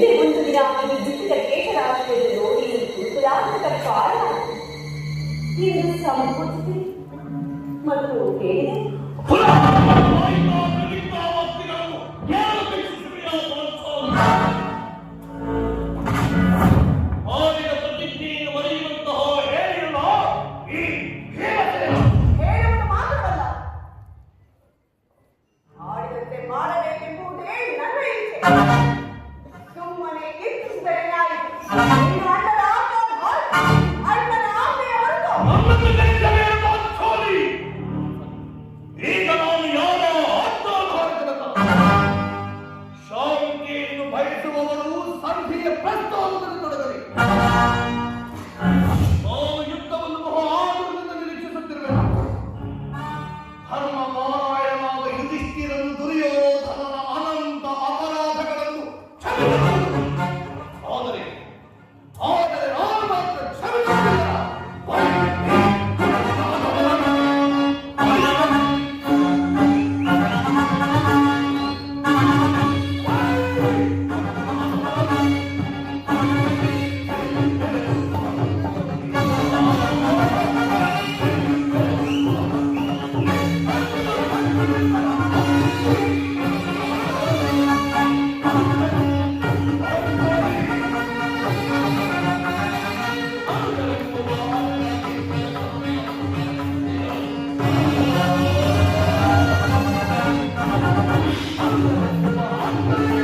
ಇನ್ನು ಮುಂದಿನ ವಿದ್ಯುತ್ಕೇಶರ ಆಚೆದೋಡಿ ಇಕ್ಲಾಸ್ ಕರ್ಕಾರ ಇಂದು ಸಂಪೂರ್ಣ ಶ್ರೀ ಮಕ್ಕೋ ಕೇನೆ ಮೊಯಿ ಮೋಲಿಗಾ ವಕ್ತಿಗಳು ಯಾವ ವಿಷಯದ ಬಂತಾ ಆರಿ ದಪತಿ ನೀ ವರಿಯಂತೋ ಏರಿಲ್ಲೋ ಈ ಏರಿಲ್ಲೋ ಏ ಒಂದು ಮಾತ್ರವಲ್ಲ ಆದಿತೆ ಮಾಲ ネイ ಕೆ ಪೂತೆ ನರೈ ನಿಮಗೆ ಪ್ರಸ್ತುತ ಕೊಡುತ್ತದೆ I'm